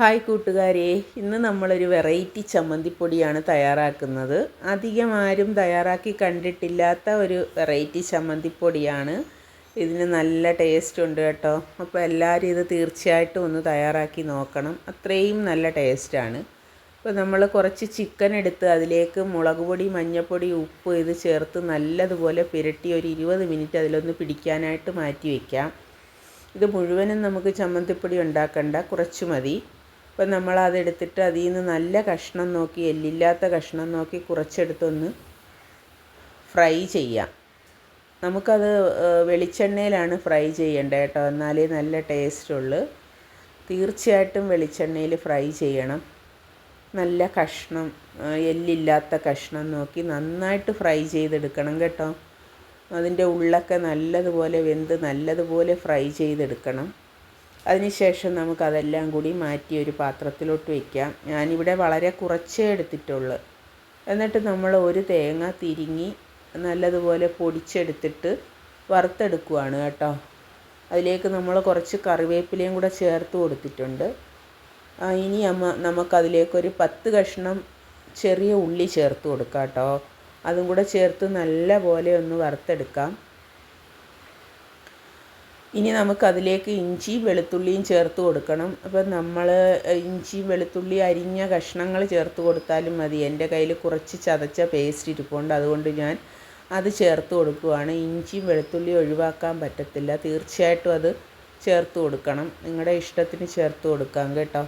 Hi കൂട്ടുകാരെ ഇന്ന് നമ്മളൊരു വെറൈറ്റി ചമ്മന്തിപ്പൊടിയാണ് തയ്യാറാക്കുന്നത്. അധികം ആരും തയ്യാറാക്കി കണ്ടിട്ടില്ലാത്ത ഒരു വെറൈറ്റി ചമ്മന്തിപ്പൊടിയാണ്. ഇതിന് നല്ല ടേസ്റ്റ് ഉണ്ട് കേട്ടോ. അപ്പോൾ എല്ലാവരും ഇത് തീർച്ചയായിട്ടും ഒന്ന് തയ്യാറാക്കി നോക്കണം. അത്രയും നല്ല ടേസ്റ്റാണ് അപ്പോൾ നമ്മൾ കുറച്ച് ചിക്കൻ എടുത്ത് അതിലേക്ക് മുളക് പൊടി മഞ്ഞൾപ്പൊടി ഉപ്പ് ഇത് ചേർത്ത് നല്ലതുപോലെ പുരട്ടി ഒരു ഇരുപത് മിനിറ്റ് അതിലൊന്ന് പിടിക്കാനായിട്ട് മാറ്റി വയ്ക്കാം ഇത് മുഴുവനും നമുക്ക് ചമ്മന്തിപ്പൊടി ഉണ്ടാക്കണ്ട. കുറച്ച് മതി. അപ്പം നമ്മൾ അതെടുത്തിട്ട് അതിൽ നിന്ന് നല്ല കഷ്ണം നോക്കി എല്ലില്ലാത്ത കഷ്ണം നോക്കി കുറച്ചെടുത്തൊന്ന് ഫ്രൈ ചെയ്യാം. നമുക്കത് വെളിച്ചെണ്ണയിലാണ് ഫ്രൈ ചെയ്യേണ്ടത് കേട്ടോ. എന്നാലേ നല്ല ടേസ്റ്റ് ഉള്ളൂ തീർച്ചയായിട്ടും വെളിച്ചെണ്ണയിൽ ഫ്രൈ ചെയ്യണം. നല്ല കഷ്ണം എല്ലില്ലാത്ത കഷ്ണം നോക്കി നന്നായിട്ട് ഫ്രൈ ചെയ്തെടുക്കണം കേട്ടോ. അതിന്റെ ഉള്ളൊക്കെ നല്ലതുപോലെ വെന്ത് നല്ലതുപോലെ ഫ്രൈ ചെയ്തെടുക്കണം. അതിനുശേഷം നമുക്കതെല്ലാം കൂടി മാറ്റി ഒരു പാത്രത്തിലോട്ട് വയ്ക്കാം ഞാനിവിടെ വളരെ കുറച്ചേ എടുത്തിട്ടുള്ളൂ. എന്നിട്ട് നമ്മൾ ഒരു തേങ്ങ തിരിങ്ങി നല്ലതുപോലെ പൊടിച്ചെടുത്തിട്ട് വറുത്തെടുക്കുവാണ് കേട്ടോ. അതിലേക്ക് നമ്മൾ കുറച്ച് കറിവേപ്പിലയും കൂടെ ചേർത്ത് കൊടുത്തിട്ടുണ്ട്. ഇനി അമ്മ നമുക്കതിലേക്കൊരു പത്ത് കഷ്ണം ചെറിയ ഉള്ളി ചേർത്ത് കൊടുക്കാം കേട്ടോ. അതും കൂടെ ചേർത്ത് നല്ല പോലെ ഒന്ന് വറുത്തെടുക്കാം. ഇനി നമുക്ക് അതിലേക്ക് ഇഞ്ചി വെളുത്തുള്ളിയും ചേർത്ത് കൊടുക്കണം. അപ്പം നമ്മൾ ഇഞ്ചി വെളുത്തുള്ളി അരിഞ്ഞ കഷ്ണങ്ങൾ ചേർത്ത് കൊടുത്താലും മതി. എന്റെ കയ്യിൽ കുറച്ച് ചതച്ച പേസ്റ്റ് ഇരിപ്പുണ്ട്. അതുകൊണ്ട് ഞാൻ അത് ചേർത്ത് കൊടുക്കുവാണ്. ഇഞ്ചിയും വെളുത്തുള്ളി ഒഴിവാക്കാൻ പറ്റത്തില്ല. തീർച്ചയായിട്ടും അത് ചേർത്ത് കൊടുക്കണം. നിങ്ങളുടെ ഇഷ്ടത്തിന് ചേർത്ത് കൊടുക്കാം കേട്ടോ.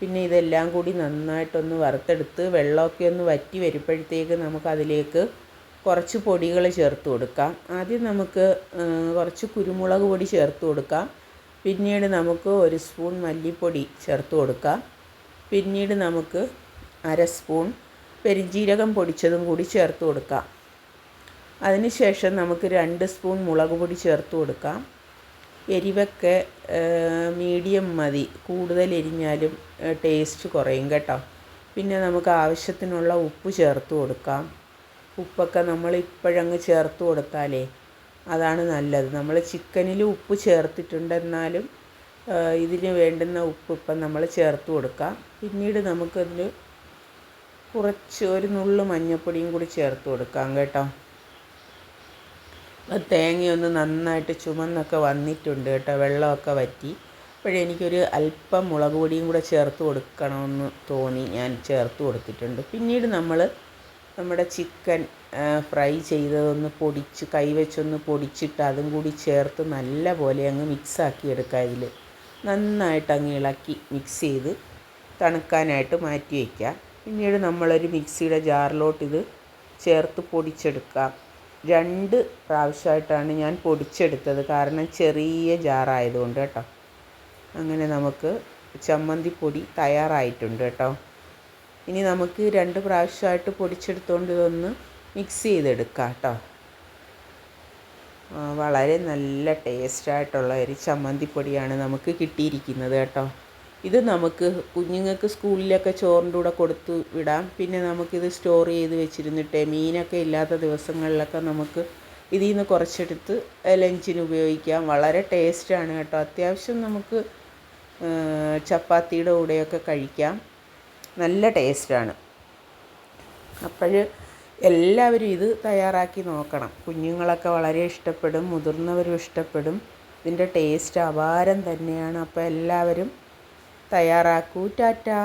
പിന്നെ ഇതെല്ലാം കൂടി നന്നായിട്ടൊന്ന് വറുത്തെടുത്ത് വെള്ളമൊക്കെ ഒന്ന് വറ്റി വരുമ്പോഴത്തേക്ക് നമുക്കതിലേക്ക് കുറച്ച് പൊടികൾ ചേർത്ത് കൊടുക്കാം. ആദ്യം നമുക്ക് കുറച്ച് കുരുമുളക് പൊടി ചേർത്ത് കൊടുക്കാം. പിന്നീട് നമുക്ക് ഒരു സ്പൂൺ മല്ലിപ്പൊടി ചേർത്ത് കൊടുക്കാം. പിന്നീട് നമുക്ക് അര സ്പൂൺ പെരിഞ്ജീരകം പൊടിച്ചതും കൂടി ചേർത്ത് കൊടുക്കാം. അതിനുശേഷം നമുക്ക് രണ്ട് സ്പൂൺ മുളക് പൊടി ചേർത്ത് കൊടുക്കാം. എരിവൊക്കെ മീഡിയം മതി. കൂടുതൽ എരിഞ്ഞാലും ടേസ്റ്റ് കുറയും കേട്ടോ. പിന്നെ നമുക്ക് ആവശ്യത്തിനുള്ള ഉപ്പ് ചേർത്ത് കൊടുക്കാം. ഉപ്പൊക്കെ നമ്മൾ ഇപ്പോഴങ്ങ് ചേർത്ത് കൊടുത്താലേ അതാണ് നല്ലത്. നമ്മൾ ചിക്കനിൽ ഉപ്പ് ചേർത്തിട്ടുണ്ടെന്നാലും ഇതിന് വേണ്ടുന്ന ഉപ്പ് ഇപ്പം നമ്മൾ ചേർത്ത് കൊടുക്കാം. പിന്നീട് നമുക്കതിൽ കുറച്ച് ഒരു നുള്ളു മഞ്ഞൾപ്പൊടിയും കൂടി ചേർത്ത് കൊടുക്കാം കേട്ടോ. തേങ്ങയൊന്ന് നന്നായിട്ട് ചുമന്നൊക്കെ വന്നിട്ടുണ്ട് കേട്ടോ വെള്ളമൊക്കെ വറ്റി. അപ്പോഴെനിക്കൊരു അല്പം മുളക് പൊടിയും കൂടെ ചേർത്ത് കൊടുക്കണമെന്ന് തോന്നി ഞാൻ ചേർത്ത് കൊടുത്തിട്ടുണ്ട്. പിന്നീട് നമ്മൾ നമ്മുടെ ചിക്കൻ ഫ്രൈ ചെയ്തതൊന്ന് പൊടിച്ച് കൈവച്ചൊന്ന് പൊടിച്ചിട്ട് അതും കൂടി ചേർത്ത് നല്ല പോലെ അങ്ങ് മിക്സാക്കി എടുക്കുക അതിൽ. നന്നായിട്ട് അങ്ങ് ഇളക്കി മിക്സ് ചെയ്ത് തണുക്കാനായിട്ട് മാറ്റി വയ്ക്കുക. പിന്നീട് നമ്മളൊരു മിക്സിയുടെ ജാറിലോട്ട് ഇത് ചേർത്ത് പൊടിച്ചെടുക്കാം രണ്ട് പ്രാവശ്യമായിട്ടാണ് ഞാൻ പൊടിച്ചെടുത്തത്. കാരണം ചെറിയ ജാറായതുകൊണ്ട് കേട്ടോ. അങ്ങനെ നമുക്ക് ചമ്മന്തിപ്പൊടി തയ്യാറായിട്ടുണ്ട് കേട്ടോ. ഇനി നമുക്ക് രണ്ട് പ്രാവശ്യമായിട്ട് പൊടിച്ചെടുത്തുകൊണ്ട് ഇതൊന്ന് മിക്സ് ചെയ്തെടുക്കാം കേട്ടോ. വളരെ നല്ല ടേസ്റ്റായിട്ടുള്ള ഒരു ചമ്മന്തിപ്പൊടിയാണ് നമുക്ക് കിട്ടിയിരിക്കുന്നത് കേട്ടോ. ഇത് നമുക്ക് കുഞ്ഞുങ്ങൾക്ക് സ്കൂളിലൊക്കെ ചോറിന്റെ കൂടെ കൊടുത്തു വിടാം. പിന്നെ നമുക്കിത് സ്റ്റോർ ചെയ്ത് വെച്ചിരുന്നിട്ട് മീനൊക്കെ ഇല്ലാത്ത ദിവസങ്ങളിലൊക്കെ നമുക്ക് ഇതിൽ നിന്ന് കുറച്ചെടുത്ത് ലഞ്ചിന് ഉപയോഗിക്കാം. വളരെ ടേസ്റ്റാണ് കേട്ടോ. അത്യാവശ്യം നമുക്ക് ചപ്പാത്തിയുടെ കൂടെയൊക്കെ കഴിക്കാം. നല്ല ടേസ്റ്റാണ്. അപ്പോൾ എല്ലാവരും ഇത് തയ്യാറാക്കി നോക്കണം. കുഞ്ഞുങ്ങളൊക്കെ വളരെ ഇഷ്ടപ്പെടും മുതിർന്നവരും ഇഷ്ടപ്പെടും. ഇതിന്റെ ടേസ്റ്റ് അപാരം തന്നെയാണ്. അപ്പോൾ എല്ലാവരും തയ്യാറാക്കൂ. ടാറ്റാ.